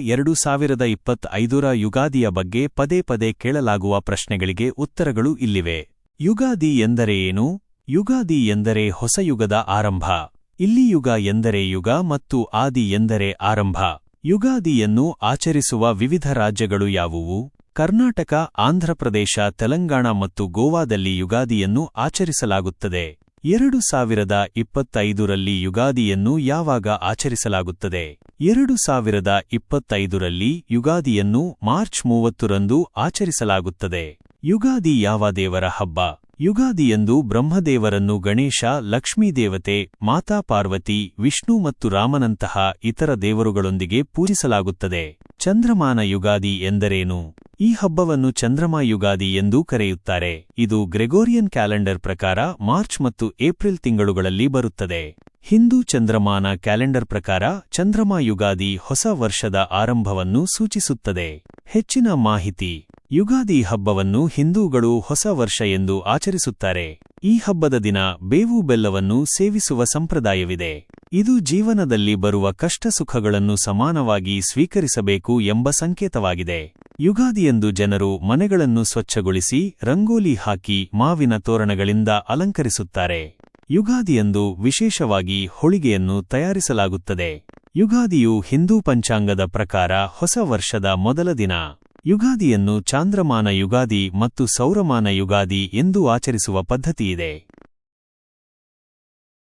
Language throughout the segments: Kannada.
ಎರಡು ಸಾವಿರದ ಇಪ್ಪತ್ತೈದರ ಯುಗಾದಿಯ ಬಗ್ಗೆ ಪದೇ ಪದೇ ಕೇಳಲಾಗುವ ಪ್ರಶ್ನೆಗಳಿಗೆ ಉತ್ತರಗಳು ಇಲ್ಲಿವೆ. ಯುಗಾದಿ ಎಂದರೆ ಏನು? ಯುಗಾದಿ ಎಂದರೆ ಹೊಸ ಯುಗದ ಆರಂಭ. ಇಲ್ಲಿ ಯುಗ ಎಂದರೆ ಯುಗ ಮತ್ತು ಆದಿ ಎಂದರೆ ಆರಂಭ. ಯುಗಾದಿಯನ್ನು ಆಚರಿಸುವ ವಿವಿಧ ರಾಜ್ಯಗಳು ಯಾವುವು? ಕರ್ನಾಟಕ, ಆಂಧ್ರಪ್ರದೇಶ, ತೆಲಂಗಾಣ ಮತ್ತು ಗೋವಾದಲ್ಲಿ ಯುಗಾದಿಯನ್ನು ಆಚರಿಸಲಾಗುತ್ತದೆ. ಎರಡು ಸಾವಿರದ ಇಪ್ಪತ್ತೈದರಲ್ಲಿ ಯುಗಾದಿಯನ್ನು ಯಾವಾಗ ಆಚರಿಸಲಾಗುತ್ತದೆ? ಎರಡು ಸಾವಿರದ ಇಪ್ಪತ್ತೈದರಲ್ಲಿ ಯುಗಾದಿಯನ್ನು ಮಾರ್ಚ್ ಮೂವತ್ತರಂದು ಆಚರಿಸಲಾಗುತ್ತದೆ. ಯುಗಾದಿ ಯಾವ ದೇವರ ಹಬ್ಬ? ಯುಗಾದಿಯಂದು ಬ್ರಹ್ಮದೇವರನ್ನು ಗಣೇಶ ಲಕ್ಷ್ಮೀದೇವತೆ ಮಾತಾ ಪಾರ್ವತಿ, ವಿಷ್ಣು ಮತ್ತು ರಾಮನಂತಹ ಇತರ ದೇವರುಗಳೊಂದಿಗೆ ಪೂಜಿಸಲಾಗುತ್ತದೆ. ಚಂದ್ರಮಾನ ಯುಗಾದಿ ಎಂದರೇನು? ಈ ಹಬ್ಬವನ್ನು ಚಂದ್ರಮಾ ಯುಗಾದಿ ಎಂದೂ ಕರೆಯುತ್ತಾರೆ. ಇದು ಗ್ರೆಗೋರಿಯನ್ ಕ್ಯಾಲೆಂಡರ್ ಪ್ರಕಾರ ಮಾರ್ಚ್ ಮತ್ತು ಏಪ್ರಿಲ್ ತಿಂಗಳುಗಳಲ್ಲಿ ಬರುತ್ತದೆ. ಹಿಂದೂ ಚಂದ್ರಮಾನ ಕ್ಯಾಲೆಂಡರ್ ಪ್ರಕಾರ ಚಂದ್ರಮಾ ಯುಗಾದಿ ಹೊಸ ವರ್ಷದ ಆರಂಭವನ್ನು ಸೂಚಿಸುತ್ತದೆ. ಹೆಚ್ಚಿನ ಮಾಹಿತಿ. ಯುಗಾದಿ ಹಬ್ಬವನ್ನು ಹಿಂದೂಗಳು ಹೊಸ ವರ್ಷ ಎಂದು ಆಚರಿಸುತ್ತಾರೆ. ಈ ಹಬ್ಬದ ದಿನ ಬೇವು ಬೆಲ್ಲವನ್ನು ಸೇವಿಸುವ ಸಂಪ್ರದಾಯವಿದೆ. ಇದು ಜೀವನದಲ್ಲಿ ಬರುವ ಕಷ್ಟ ಸುಖಗಳನ್ನು ಸಮಾನವಾಗಿ ಸ್ವೀಕರಿಸಬೇಕು ಎಂಬ ಸಂಕೇತವಾಗಿದೆ. ಯುಗಾದಿಯಂದು ಜನರು ಮನೆಗಳನ್ನು ಸ್ವಚ್ಛಗೊಳಿಸಿ ರಂಗೋಲಿ ಹಾಕಿ ಮಾವಿನ ತೋರಣಗಳಿಂದ ಅಲಂಕರಿಸುತ್ತಾರೆ. ಯುಗಾದಿಯಂದು ವಿಶೇಷವಾಗಿ ಹೋಳಿಗೆಯನ್ನು ತಯಾರಿಸಲಾಗುತ್ತದೆ. ಯುಗಾದಿಯು ಹಿಂದೂ ಪಂಚಾಂಗದ ಪ್ರಕಾರ ಹೊಸ ವರ್ಷದ ಮೊದಲ ದಿನ. ಯುಗಾದಿಯನ್ನು ಚಾಂದ್ರಮಾನ ಯುಗಾದಿ ಮತ್ತು ಸೌರಮಾನ ಯುಗಾದಿ ಎಂದು ಆಚರಿಸುವ ಪದ್ಧತಿಯಿದೆ.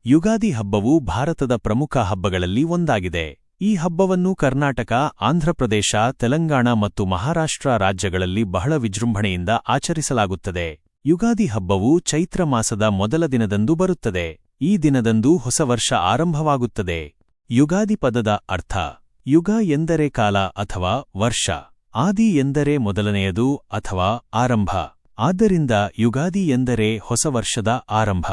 ಯುಗಾದಿ ಹಬ್ಬವು ಭಾರತದ ಪ್ರಮುಖ ಹಬ್ಬಗಳಲ್ಲಿ ಒಂದಾಗಿದೆ. ಈ ಹಬ್ಬವನ್ನು ಕರ್ನಾಟಕ ಆಂಧ್ರಪ್ರದೇಶ ತೆಲಂಗಾಣ ಮತ್ತು ಮಹಾರಾಷ್ಟ್ರ ರಾಜ್ಯಗಳಲ್ಲಿ ಬಹಳ ವಿಜೃಂಭಣೆಯಿಂದ ಆಚರಿಸಲಾಗುತ್ತದೆ. ಯುಗಾದಿ ಹಬ್ಬವು ಚೈತ್ರ ಮಾಸದ ಮೊದಲ ದಿನದಂದು ಬರುತ್ತದೆ. ಈ ದಿನದಂದು ಹೊಸ ವರ್ಷ ಆರಂಭವಾಗುತ್ತದೆ. ಯುಗಾದಿ ಪದದ ಅರ್ಥ, ಯುಗ ಎಂದರೆ ಕಾಲ ಅಥವಾ ವರ್ಷ, ಆದಿ ಎಂದರೆ ಮೊದಲನೆಯದು ಅಥವಾ ಆರಂಭ. ಆದ್ದರಿಂದ ಯುಗಾದಿ ಎಂದರೆ ಹೊಸ ವರ್ಷದ ಆರಂಭ.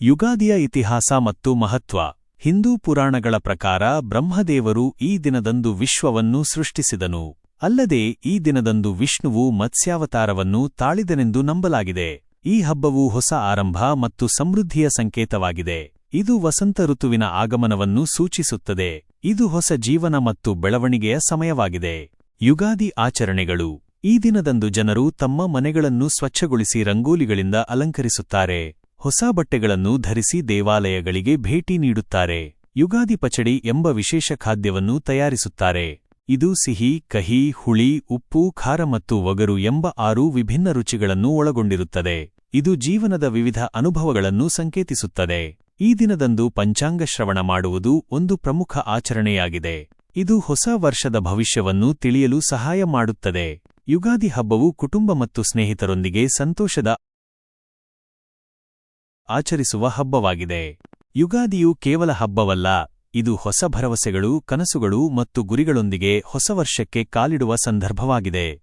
ಯುಗಾದಿಯ ಇತಿಹಾಸ ಮತ್ತು ಮಹತ್ವ ಹಿಂದೂ ಪುರಾಣಗಳ ಪ್ರಕಾರ ಬ್ರಹ್ಮದೇವರು ಈ ದಿನದಂದು ವಿಶ್ವವನ್ನು ಸೃಷ್ಟಿಸಿದನು. ಅಲ್ಲದೆ ಈ ದಿನದಂದು ವಿಷ್ಣುವು ಮತ್ಸ್ಯಾವತಾರವನ್ನು ತಾಳಿದನೆಂದು ನಂಬಲಾಗಿದೆ. ಈ ಹಬ್ಬವು ಹೊಸ ಆರಂಭ ಮತ್ತು ಸಮೃದ್ಧಿಯ ಸಂಕೇತವಾಗಿದೆ. ಇದು ವಸಂತ ಋತುವಿನ ಆಗಮನವನ್ನು ಸೂಚಿಸುತ್ತದೆ. ಇದು ಹೊಸ ಜೀವನ ಮತ್ತು ಬೆಳವಣಿಗೆಯ ಸಮಯವಾಗಿದೆ. ಯುಗಾದಿ ಆಚರಣೆಗಳು. ಈ ದಿನದಂದು ಜನರು ತಮ್ಮ ಮನೆಗಳನ್ನು ಸ್ವಚ್ಛಗೊಳಿಸಿ ರಂಗೋಲಿಗಳಿಂದ ಅಲಂಕರಿಸುತ್ತಾರೆ. ಹೊಸ ಬಟ್ಟೆಗಳನ್ನು ಧರಿಸಿ ದೇವಾಲಯಗಳಿಗೆ ಭೇಟಿ ನೀಡುತ್ತಾರೆ. ಯುಗಾದಿ ಪಚಡಿ ಎಂಬ ವಿಶೇಷ ಖಾದ್ಯವನ್ನು ತಯಾರಿಸುತ್ತಾರೆ. ಇದು ಸಿಹಿ, ಕಹಿ, ಹುಳಿ, ಉಪ್ಪು, ಖಾರ ಮತ್ತು ಒಗರು ಎಂಬ ಆರು ವಿಭಿನ್ನ ರುಚಿಗಳನ್ನು ಒಳಗೊಂಡಿರುತ್ತದೆ. ಇದು ಜೀವನದ ವಿವಿಧ ಅನುಭವಗಳನ್ನು ಸಂಕೇತಿಸುತ್ತದೆ. ಈ ದಿನದಂದು ಪಂಚಾಂಗ ಶ್ರವಣ ಮಾಡುವುದು ಒಂದು ಪ್ರಮುಖ ಆಚರಣೆಯಾಗಿದೆ. ಇದು ಹೊಸ ವರ್ಷದ ಭವಿಷ್ಯವನ್ನು ತಿಳಿಯಲು ಸಹಾಯ ಮಾಡುತ್ತದೆ. ಯುಗಾದಿ ಹಬ್ಬವು ಕುಟುಂಬ ಮತ್ತು ಸ್ನೇಹಿತರೊಂದಿಗೆ ಸಂತೋಷದ ಆಚರಿಸುವ ಹಬ್ಬವಾಗಿದೆ. ಯುಗಾದಿಯು ಕೇವಲ ಹಬ್ಬವಲ್ಲ, ಇದು ಹೊಸ ಭರವಸೆಗಳು, ಕನಸುಗಳು ಮತ್ತು ಗುರಿಗಳೊಂದಿಗೆ ಹೊಸ ವರ್ಷಕ್ಕೆ ಕಾಲಿಡುವ ಸಂದರ್ಭವಾಗಿದೆ.